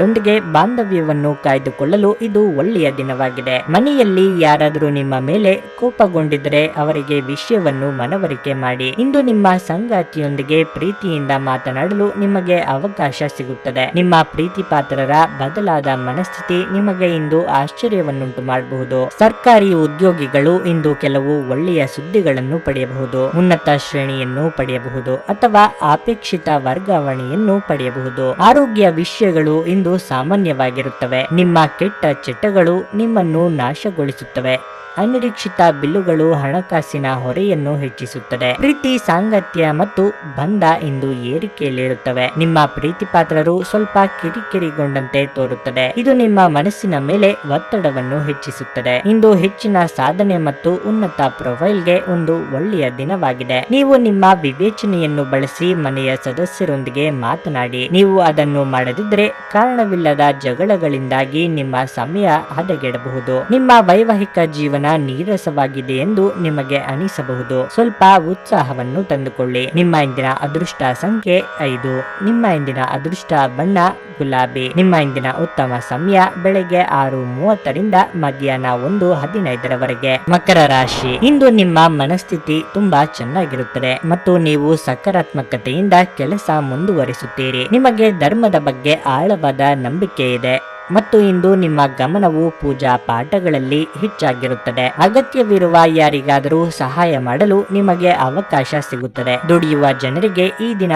ಹುಟ್ಟಿದವರೊಂದಿಗೆ ಬಾಂಧವ್ಯವನ್ನು ಕಾಯ್ದುಕೊಳ್ಳಲು ಇದು ಒಳ್ಳೆಯ ದಿನವಾಗಿದೆ. ಮನೆಯಲ್ಲಿ ಯಾರಾದರೂ ನಿಮ್ಮ ಮೇಲೆ ಕೋಪಗೊಂಡಿದ್ದರೆ ಅವರಿಗೆ ವಿಷಯವನ್ನು ಮನವರಿಕೆ ಮಾಡಿ. ಇಂದು ನಿಮ್ಮ ಸಂಗಾತಿಯೊಂದಿಗೆ ಪ್ರೀತಿಯಿಂದ ಮಾತನಾಡಲು ನಿಮಗೆ ಅವಕಾಶ ಸಿಗುತ್ತದೆ. ನಿಮ್ಮ ಪ್ರೀತಿ ಪಾತ್ರರ ಬದಲಾದ ಮನಸ್ಥಿತಿ ನಿಮಗೆ ಇಂದು ಆಶ್ಚರ್ಯವನ್ನುಂಟು ಮಾಡಬಹುದು. ಸರ್ಕಾರಿ ಉದ್ಯೋಗಿಗಳು ಇಂದು ಕೆಲವು ಒಳ್ಳೆಯ ಸುದ್ದಿಗಳನ್ನು ಪಡೆಯಬಹುದು. ಉನ್ನತ ಶ್ರೇಣಿಯನ್ನು ಪಡೆಯಬಹುದು ಅಥವಾ ಅಪೇಕ್ಷಿತ ವರ್ಗಾವಣೆಯನ್ನು ಪಡೆಯಬಹುದು. ಆರೋಗ್ಯ ವಿಷಯಗಳು ಇಂದು ಸಾಮಾನ್ಯವಾಗಿರುತ್ತವೆ. ನಿಮ್ಮ ಕೆಟ್ಟ ಚಟಗಳು ನಿಮ್ಮನ್ನು ನಾಶಗೊಳಿಸುತ್ತವೆ. ಅನಿರೀಕ್ಷಿತ ಬಿಲ್ಲುಗಳು ಹಣಕಾಸಿನ ಹೊರೆಯನ್ನು ಹೆಚ್ಚಿಸುತ್ತದೆ. ಪ್ರೀತಿ, ಸಾಂಗತ್ಯ ಮತ್ತು ಬಂಧ ಇಂದು ಏರಿಕೆಯಲ್ಲಿರುತ್ತವೆ. ನಿಮ್ಮ ಪ್ರೀತಿ ಪಾತ್ರರು ಸ್ವಲ್ಪ ಕಿರಿಕಿರಿಗೊಂಡಂತೆ ತೋರುತ್ತದೆ. ಇದು ನಿಮ್ಮ ಮನಸ್ಸಿನ ಮೇಲೆ ಒತ್ತಡವನ್ನು ಹೆಚ್ಚಿಸುತ್ತದೆ. ಇಂದು ಹೆಚ್ಚಿನ ಸಾಧನೆ ಮತ್ತು ಉನ್ನತ ಪ್ರೊಫೈಲ್ಗೆ ಒಂದು ಒಳ್ಳೆಯ ದಿನವಾಗಿದೆ. ನೀವು ನಿಮ್ಮ ವಿವೇಚನೆಯನ್ನು ಬಳಸಿ ಮನೆಯ ಸದಸ್ಯರೊಂದಿಗೆ ಮಾತನಾಡಿ. ನೀವು ಅದನ್ನು ಮಾಡದಿದ್ರೆ ಕಾರಣವಿಲ್ಲದ ಜಗಳಗಳಿಂದಾಗಿ ನಿಮ್ಮ ಸಮಯ ಹದಗೆಡಬಹುದು. ನಿಮ್ಮ ವೈವಾಹಿಕ ಜೀವನ ನೀರಸವಾಗಿದೆ ಎಂದು ನಿಮಗೆ ಅನಿಸಬಹುದು. ಸ್ವಲ್ಪ ಉತ್ಸಾಹವನ್ನು ತಂದುಕೊಳ್ಳಿ. ನಿಮ್ಮ ಇಂದಿನ ಅದೃಷ್ಟ ಸಂಖ್ಯೆ ಐದು. ನಿಮ್ಮ ಇಂದಿನ ಅದೃಷ್ಟ ಬಣ್ಣ ಗುಲಾಬಿ. ನಿಮ್ಮ ಇಂದಿನ ಉತ್ತಮ ಸಮಯ ಬೆಳಗ್ಗೆ ಆರು ಮೂವತ್ತರಿಂದ ಮಧ್ಯಾಹ್ನ ಒಂದು ಹದಿನೈದರವರೆಗೆ. ಮಕರ ರಾಶಿ. ಇಂದು ನಿಮ್ಮ ಮನಸ್ಥಿತಿ ತುಂಬಾ ಚೆನ್ನಾಗಿರುತ್ತದೆ ಮತ್ತು ನೀವು ಸಕಾರಾತ್ಮಕತೆಯಿಂದ ಕೆಲಸ ಮುಂದುವರಿಸುತ್ತೀರಿ. ನಿಮಗೆ ಧರ್ಮದ ಬಗ್ಗೆ ಆಳವಾದ ನಂಬಿಕೆ ಇದೆ. ಮತ್ತು ಇಂದು ನಿಮ್ಮ ಗಮನವು ಪೂಜಾ ಪಾಠಗಳಲ್ಲಿ ಹೆಚ್ಚಾಗಿರುತ್ತದೆ. ಅಗತ್ಯವಿರುವ ಯಾರಿಗಾದರೂ ಸಹಾಯ ಮಾಡಲು ನಿಮಗೆ ಅವಕಾಶ ಸಿಗುತ್ತದೆ. ದುಡಿಯುವ ಜನರಿಗೆ ಈ ದಿನ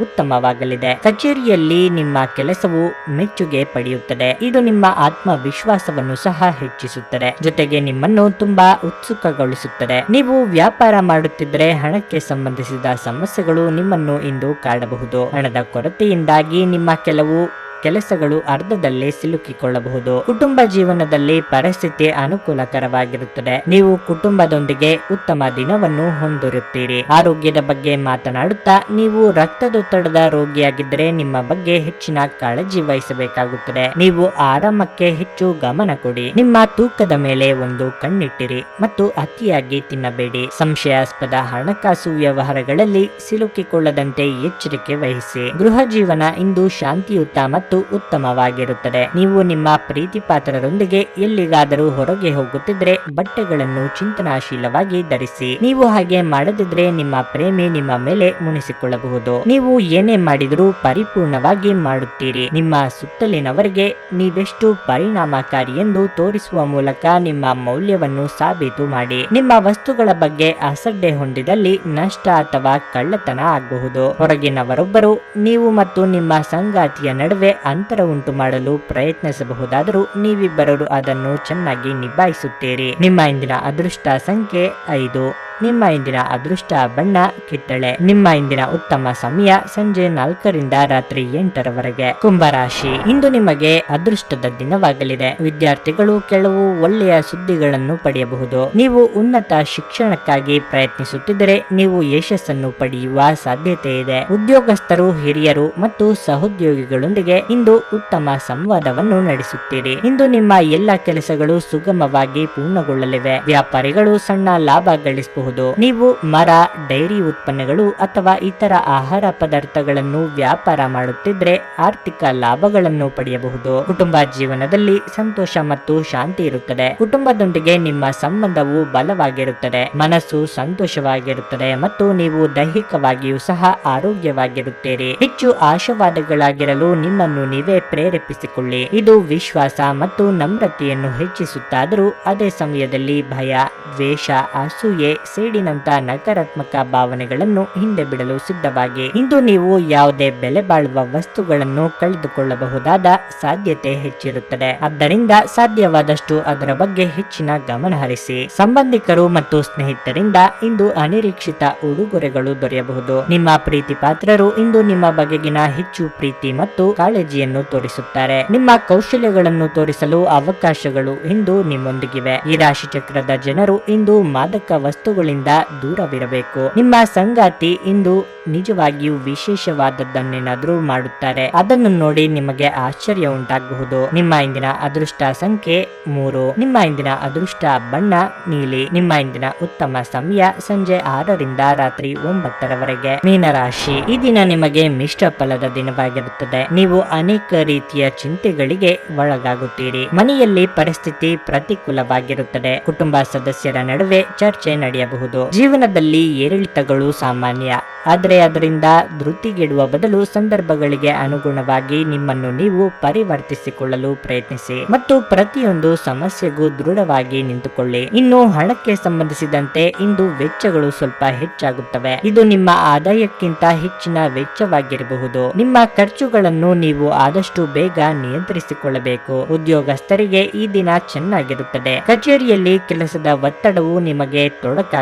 ಉತ್ತಮವಾಗಲಿದೆ. ಕಚೇರಿಯಲ್ಲಿ ನಿಮ್ಮ ಕೆಲಸವು ಮೆಚ್ಚುಗೆ ಪಡೆಯುತ್ತದೆ. ಇದು ನಿಮ್ಮ ಆತ್ಮವಿಶ್ವಾಸವನ್ನು ಸಹ ಹೆಚ್ಚಿಸುತ್ತದೆ. ಜೊತೆಗೆ ನಿಮ್ಮನ್ನು ತುಂಬಾ ಉತ್ಸುಕಗೊಳಿಸುತ್ತದೆ. ನೀವು ವ್ಯಾಪಾರ ಮಾಡುತ್ತಿದ್ದರೆ ಹಣಕ್ಕೆ ಸಂಬಂಧಿಸಿದ ಸಮಸ್ಯೆಗಳು ನಿಮ್ಮನ್ನು ಇಂದು ಕಾಡಬಹುದು. ಹಣದ ಕೊರತೆಯಿಂದಾಗಿ ನಿಮ್ಮ ಕೆಲವು ಕೆಲಸಗಳು ಅರ್ಧದಲ್ಲೇ ಸಿಲುಕಿಕೊಳ್ಳಬಹುದು. ಕುಟುಂಬ ಜೀವನದಲ್ಲಿ ಪರಿಸ್ಥಿತಿ ಅನುಕೂಲಕರವಾಗಿರುತ್ತದೆ. ನೀವು ಕುಟುಂಬದೊಂದಿಗೆ ಉತ್ತಮ ದಿನವನ್ನು ಹೊಂದಿರುತ್ತೀರಿ. ಆರೋಗ್ಯದ ಬಗ್ಗೆ ಮಾತನಾಡುತ್ತಾ ನೀವು ರಕ್ತದೊತ್ತಡದ ರೋಗಿಯಾಗಿದ್ದರೆ ನಿಮ್ಮ ಬಗ್ಗೆ ಹೆಚ್ಚಿನ ಕಾಳಜಿ ವಹಿಸಬೇಕಾಗುತ್ತದೆ. ನೀವು ಆರಾಮಕ್ಕೆ ಹೆಚ್ಚು ಗಮನ ಕೊಡಿ. ನಿಮ್ಮ ತೂಕದ ಮೇಲೆ ಒಂದು ಕಣ್ಣಿಟ್ಟಿರಿ ಮತ್ತು ಅತಿಯಾಗಿ ತಿನ್ನಬೇಡಿ. ಸಂಶಯಾಸ್ಪದ ಹಣಕಾಸು ವ್ಯವಹಾರಗಳಲ್ಲಿ ಸಿಲುಕಿಕೊಳ್ಳದಂತೆ ಎಚ್ಚರಿಕೆ ವಹಿಸಿ. ಗೃಹ ಜೀವನ ಇಂದು ಶಾಂತಿಯುತ ಮತ್ತು ಉತ್ತಮವಾಗಿರುತ್ತದೆ. ನೀವು ನಿಮ್ಮ ಪ್ರೀತಿ ಪಾತ್ರರೊಂದಿಗೆ ಎಲ್ಲಿಗಾದರೂ ಹೊರಗೆ ಹೋಗುತ್ತಿದ್ರೆ ಬಟ್ಟೆಗಳನ್ನು ಚಿಂತನಾಶೀಲವಾಗಿ ಧರಿಸಿ. ನೀವು ಹಾಗೆ ಮಾಡದಿದ್ರೆ ನಿಮ್ಮ ಪ್ರೇಮಿ ನಿಮ್ಮ ಮೇಲೆ ಮುನಿಸಿಕೊಳ್ಳಬಹುದು. ನೀವು ಏನೇ ಮಾಡಿದರೂ ಪರಿಪೂರ್ಣವಾಗಿ ಮಾಡುತ್ತೀರಿ. ನಿಮ್ಮ ಸುತ್ತಲಿನವರಿಗೆ ನೀವೆಷ್ಟು ಪರಿಣಾಮಕಾರಿ ಎಂದು ತೋರಿಸುವ ಮೂಲಕ ನಿಮ್ಮ ಮೌಲ್ಯವನ್ನು ಸಾಬೀತು ಮಾಡಿ. ನಿಮ್ಮ ವಸ್ತುಗಳ ಬಗ್ಗೆ ಅಸಡ್ಡೆ ಹೊಂದಿದಲ್ಲಿ ನಷ್ಟ ಅಥವಾ ಕಳ್ಳತನ ಆಗಬಹುದು. ಹೊರಗಿನವರೊಬ್ಬರು ನೀವು ಮತ್ತು ನಿಮ್ಮ ಸಂಗಾತಿಯ ನಡುವೆ ಅಂತರ ಉಂಟು ಮಾಡಲು ಪ್ರಯತ್ನಿಸಬಹುದಾದರೂ ನೀವಿಬ್ಬರರು ಅದನ್ನು ಚೆನ್ನಾಗಿ ನಿಭಾಯಿಸುತ್ತೀರಿ. ನಿಮ್ಮ ಇಂದಿನ ಅದೃಷ್ಟ ಸಂಖ್ಯೆ ಐದು. ನಿಮ್ಮ ಇಂದಿನ ಅದೃಷ್ಟ ಬಣ್ಣ, ಕಿತ್ತಳೆ. ನಿಮ್ಮ ಇಂದಿನ ಉತ್ತಮ ಸಮಯ ಸಂಜೆ ನಾಲ್ಕರಿಂದ ರಾತ್ರಿ ಎಂಟರವರೆಗೆ. ಕುಂಭರಾಶಿ. ಇಂದು ನಿಮಗೆ ಅದೃಷ್ಟದ ದಿನವಾಗಲಿದೆ. ವಿದ್ಯಾರ್ಥಿಗಳು ಕೆಲವು ಒಳ್ಳೆಯ ಸುದ್ದಿಗಳನ್ನು ಪಡೆಯಬಹುದು. ನೀವು ಉನ್ನತ ಶಿಕ್ಷಣಕ್ಕಾಗಿ ಪ್ರಯತ್ನಿಸುತ್ತಿದ್ದರೆ ನೀವು ಯಶಸ್ಸನ್ನು ಪಡೆಯುವ ಸಾಧ್ಯತೆ ಇದೆ. ಉದ್ಯೋಗಸ್ಥರು, ಹಿರಿಯರು ಮತ್ತು ಸಹೋದ್ಯೋಗಿಗಳೊಂದಿಗೆ ಇಂದು ಉತ್ತಮ ಸಂವಾದವನ್ನು ನಡೆಸುತ್ತೀರಿ. ಇಂದು ನಿಮ್ಮ ಎಲ್ಲ ಕೆಲಸಗಳು ಸುಗಮವಾಗಿ ಪೂರ್ಣಗೊಳ್ಳಲಿವೆ. ವ್ಯಾಪಾರಿಗಳು ಸಣ್ಣ ಲಾಭ ಗಳಿಸಬಹುದು. ನೀವು ಮರ, ಡೈರಿ ಉತ್ಪನ್ನಗಳು ಅಥವಾ ಇತರ ಆಹಾರ ಪದಾರ್ಥಗಳನ್ನು ವ್ಯಾಪಾರ ಮಾಡುತ್ತಿದ್ರೆ ಆರ್ಥಿಕ ಲಾಭಗಳನ್ನು ಪಡೆಯಬಹುದು. ಕುಟುಂಬ ಜೀವನದಲ್ಲಿ ಸಂತೋಷ ಮತ್ತು ಶಾಂತಿ ಇರುತ್ತದೆ. ಕುಟುಂಬದೊಂದಿಗೆ ನಿಮ್ಮ ಸಂಬಂಧವು ಬಲವಾಗಿರುತ್ತದೆ. ಮನಸ್ಸು ಸಂತೋಷವಾಗಿರುತ್ತದೆ ಮತ್ತು ನೀವು ದೈಹಿಕವಾಗಿಯೂ ಸಹ ಆರೋಗ್ಯವಾಗಿರುತ್ತೀರಿ. ಹೆಚ್ಚು ಆಶಾವಾದಗಳಾಗಿರಲು ನಿಮ್ಮನ್ನು ನೀವೇ ಪ್ರೇರೇಪಿಸಿಕೊಳ್ಳಿ. ಇದು ವಿಶ್ವಾಸ ಮತ್ತು ನಮ್ರತೆಯನ್ನು ಹೆಚ್ಚಿಸುತ್ತಾದರೂ ಅದೇ ಸಮಯದಲ್ಲಿ ಭಯ, ದ್ವೇಷ, ಅಸೂಯೆ ಸೇಡಿನಂತ ನಕಾರಾತ್ಮಕ ಭಾವನೆಗಳನ್ನು ಹಿಂದೆ ಬಿಡಲು ಸಿದ್ಧವಾಗಿ. ಇಂದು ನೀವು ಯಾವುದೇ ಬೆಲೆ ಬಾಳುವ ವಸ್ತುಗಳನ್ನು ಕಳೆದುಕೊಳ್ಳಬಹುದಾದ ಸಾಧ್ಯತೆ ಹೆಚ್ಚಿರುತ್ತದೆ. ಆದ್ದರಿಂದ ಸಾಧ್ಯವಾದಷ್ಟು ಅದರ ಬಗ್ಗೆ ಹೆಚ್ಚಿನ ಗಮನ ಹರಿಸಿ. ಸಂಬಂಧಿಕರು ಮತ್ತು ಸ್ನೇಹಿತರಿಂದ ಇಂದು ಅನಿರೀಕ್ಷಿತ ಉಡುಗೊರೆಗಳು ದೊರೆಯಬಹುದು. ನಿಮ್ಮ ಪ್ರೀತಿ ಪಾತ್ರರು ಇಂದು ನಿಮ್ಮ ಬಗೆಗಿನ ಹೆಚ್ಚು ಪ್ರೀತಿ ಮತ್ತು ಕಾಳಜಿಯನ್ನು ತೋರಿಸುತ್ತಾರೆ. ನಿಮ್ಮ ಕೌಶಲ್ಯಗಳನ್ನು ತೋರಿಸಲು ಅವಕಾಶಗಳು ಇಂದು ನಿಮ್ಮೊಂದಿಗಿವೆ. ಈ ರಾಶಿ ಚಕ್ರದ ಜನರು ಇಂದು ಮಾದಕ ವಸ್ತುಗಳಿಂದ ದೂರವಿರಬೇಕು. ನಿಮ್ಮ ಸಂಗಾತಿ ಇಂದು ನಿಜವಾಗಿಯೂ ವಿಶೇಷವಾದದ್ದನ್ನೇನಾದ್ರೂ ಮಾಡುತ್ತಾರೆ. ಅದನ್ನು ನೋಡಿ ನಿಮಗೆ ಆಶ್ಚರ್ಯ ಉಂಟಾಗಬಹುದು. ನಿಮ್ಮ ಇಂದಿನ ಅದೃಷ್ಟ ಸಂಖ್ಯೆ ಮೂರು. ನಿಮ್ಮ ಇಂದಿನ ಅದೃಷ್ಟ ಬಣ್ಣ ನೀಲಿ. ನಿಮ್ಮ ಇಂದಿನ ಉತ್ತಮ ಸಮಯ ಸಂಜೆ ಆರರಿಂದ ರಾತ್ರಿ ಒಂಬತ್ತರವರೆಗೆ. ಮೀನರಾಶಿ. ಈ ದಿನ ನಿಮಗೆ ಮಿಶ್ರ ಫಲದ ದಿನವಾಗಿರುತ್ತದೆ. ನೀವು ಅನೇಕ ರೀತಿಯ ಚಿಂತೆಗಳಿಗೆ ಒಳಗಾಗುತ್ತೀರಿ. ಮನೆಯಲ್ಲಿ ಪರಿಸ್ಥಿತಿ ಪ್ರತಿಕೂಲವಾಗಿರುತ್ತದೆ. ಕುಟುಂಬ ಸದಸ್ಯರ ನಡುವೆ ಚರ್ಚೆ ನಡೆಯಬಹುದು. ಜೀವನದಲ್ಲಿ ಏರಿಳಿತಗಳು ಸಾಮಾನ್ಯ. ಆದರೆ ಅದರಿಂದ ಧೃತಿಗೆಡುವ ಬದಲು ಸಂದರ್ಭಗಳಿಗೆ ಅನುಗುಣವಾಗಿ ನಿಮ್ಮನ್ನು ನೀವು ಪರಿವರ್ತಿಸಿಕೊಳ್ಳಲು ಪ್ರಯತ್ನಿಸಿ. ಮತ್ತು ಪ್ರತಿಯೊಂದು ಸಮಸ್ಯೆಗೂ ದೃಢವಾಗಿ ನಿಂತುಕೊಳ್ಳಿ. ಇನ್ನು ಹಣಕ್ಕೆ ಸಂಬಂಧಿಸಿದಂತೆ ಇಂದು ವೆಚ್ಚಗಳು ಸ್ವಲ್ಪ ಹೆಚ್ಚಾಗುತ್ತವೆ. ಇದು ನಿಮ್ಮ ಆದಾಯಕ್ಕಿಂತ ಹೆಚ್ಚಿನ ವೆಚ್ಚವಾಗಿರಬಹುದು. ನಿಮ್ಮ ಖರ್ಚುಗಳನ್ನು ನೀವು ಆದಷ್ಟು ಬೇಗ ನಿಯಂತ್ರಿಸಿಕೊಳ್ಳಬೇಕು. ಉದ್ಯೋಗಸ್ಥರಿಗೆ ಈ ದಿನ ಚೆನ್ನಾಗಿರುತ್ತದೆ. ಕಚೇರಿಯಲ್ಲಿ ಕೆಲಸದ ಒತ್ತಡವು ನಿಮಗೆ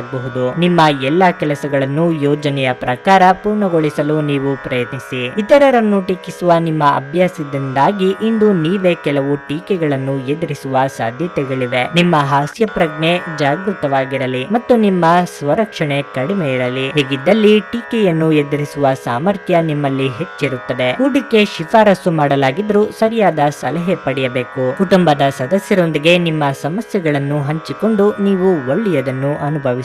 ತೊಡಕಾಗಬಹುದು ನಿಮ್ಮ ಎಲ್ಲಾ ಕೆಲಸಗಳನ್ನು ಯೋಜನೆಯ ಪ್ರಕಾರ ಪೂರ್ಣಗೊಳಿಸಲು ನೀವು ಪ್ರಯತ್ನಿಸಿ. ಇತರರನ್ನು ಟೀಕಿಸುವ ನಿಮ್ಮ ಅಭ್ಯಾಸದಿಂದಾಗಿ ಇಂದು ನೀವೇ ಕೆಲವು ಟೀಕೆಗಳನ್ನು ಎದುರಿಸುವ ಸಾಧ್ಯತೆಗಳಿವೆ. ನಿಮ್ಮ ಹಾಸ್ಯ ಪ್ರಜ್ಞೆ ಜಾಗೃತವಾಗಿರಲಿ ಮತ್ತು ನಿಮ್ಮ ಸ್ವರಕ್ಷಣೆ ಕಡಿಮೆ ಇರಲಿ. ಹೀಗಿದ್ದಲ್ಲಿ ಟೀಕೆಯನ್ನು ಎದುರಿಸುವ ಸಾಮರ್ಥ್ಯ ನಿಮ್ಮಲ್ಲಿ ಹೆಚ್ಚಿರುತ್ತದೆ. ಹೂಡಿಕೆ ಶಿಫಾರಸು ಮಾಡಲಾಗಿದ್ರೂ ಸರಿಯಾದ ಸಲಹೆ ಪಡೆಯಬೇಕು. ಕುಟುಂಬದ ಸದಸ್ಯರೊಂದಿಗೆ ನಿಮ್ಮ ಸಮಸ್ಯೆಗಳನ್ನು ಹಂಚಿಕೊಂಡು ನೀವು ಒಳ್ಳೆಯದನ್ನು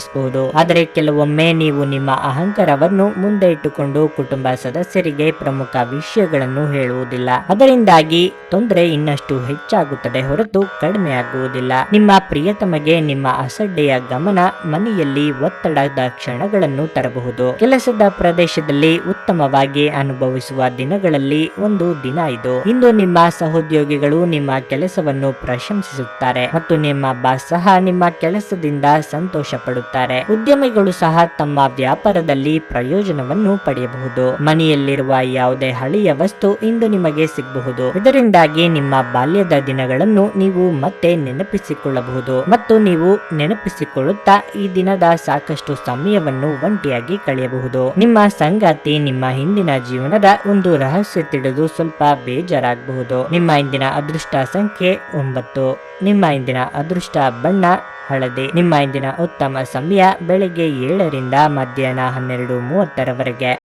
ಅನುಭವಿಸಬಹುದು ಆದರೆ ಕೆಲವೊಮ್ಮೆ ನೀವು ನಿಮ್ಮ ಅಹಂಕಾರವನ್ನು ಮುಂದೆ ಇಟ್ಟುಕೊಂಡು ಕುಟುಂಬ ಸದಸ್ಯರಿಗೆ ಪ್ರಮುಖ ವಿಷಯಗಳನ್ನು ಹೇಳುವುದಿಲ್ಲ. ಅದರಿಂದಾಗಿ ತೊಂದರೆ ಇನ್ನಷ್ಟು ಹೆಚ್ಚಾಗುತ್ತದೆ ಹೊರತು ಕಡಿಮೆ ಆಗುವುದಿಲ್ಲ ನಿಮ್ಮ ಪ್ರಿಯತಮಗೆ ನಿಮ್ಮ ಅಸಡ್ಡೆಯ ಗಮನ ಮನೆಯಲ್ಲಿ ಒತ್ತಡದ ಕ್ಷಣಗಳನ್ನು ತರಬಹುದು. ಕೆಲಸದ ಪ್ರದೇಶದಲ್ಲಿ ಉತ್ತಮವಾಗಿ ಅನುಭವಿಸುವ ದಿನಗಳಲ್ಲಿ ಒಂದು ದಿನ ಇದು. ಇಂದು ನಿಮ್ಮ ಸಹೋದ್ಯೋಗಿಗಳು ನಿಮ್ಮ ಕೆಲಸವನ್ನು ಪ್ರಶಂಸಿಸುತ್ತಾರೆ ಮತ್ತು ನಿಮ್ಮ ಬಾಸ್ ಸಹ ನಿಮ್ಮ ಕೆಲಸದಿಂದ ಸಂತೋಷ ಉದ್ಯಮಿಗಳು ಸಹ ತಮ್ಮ ವ್ಯಾಪಾರದಲ್ಲಿ ಪ್ರಯೋಜನವನ್ನು ಪಡೆಯಬಹುದು. ಮನೆಯಲ್ಲಿರುವ ಯಾವುದೇ ಹಳೆಯ ವಸ್ತು ಇಂದು ನಿಮಗೆ ಸಿಗಬಹುದು. ಇದರಿಂದಾಗಿ ನಿಮ್ಮ ಬಾಲ್ಯದ ದಿನಗಳನ್ನು ನೀವು ಮತ್ತೆ ನೆನಪಿಸಿಕೊಳ್ಳಬಹುದು. ಮತ್ತು ನೀವು ನೆನಪಿಸಿಕೊಳ್ಳುತ್ತಾ ಈ ದಿನದ ಸಾಕಷ್ಟು ಸಮಯವನ್ನು ಒಂಟಿಯಾಗಿ ಕಳೆಯಬಹುದು. ನಿಮ್ಮ ಸಂಗಾತಿ ನಿಮ್ಮ ಹಿಂದಿನ ಜೀವನದ ಒಂದು ರಹಸ್ಯ ತಿಳಿದು ಸ್ವಲ್ಪ ಬೇಜಾರಾಗಬಹುದು. ನಿಮ್ಮ ಇಂದಿನ ಅದೃಷ್ಟ ಸಂಖ್ಯೆ ಒಂಬತ್ತು. ನಿಮ್ಮ ಇಂದಿನ ಅದೃಷ್ಟ ಬಣ್ಣ ಹಳದಿ. ನಿಮ್ಮ ಇಂದಿನ ಉತ್ತಮ ಸಮಯ ಬೆಳಗ್ಗೆ ಏಳರಿಂದ ಮಧ್ಯಾಹ್ನ ಹನ್ನೆರಡು ಮೂವತ್ತರವರೆಗೆ.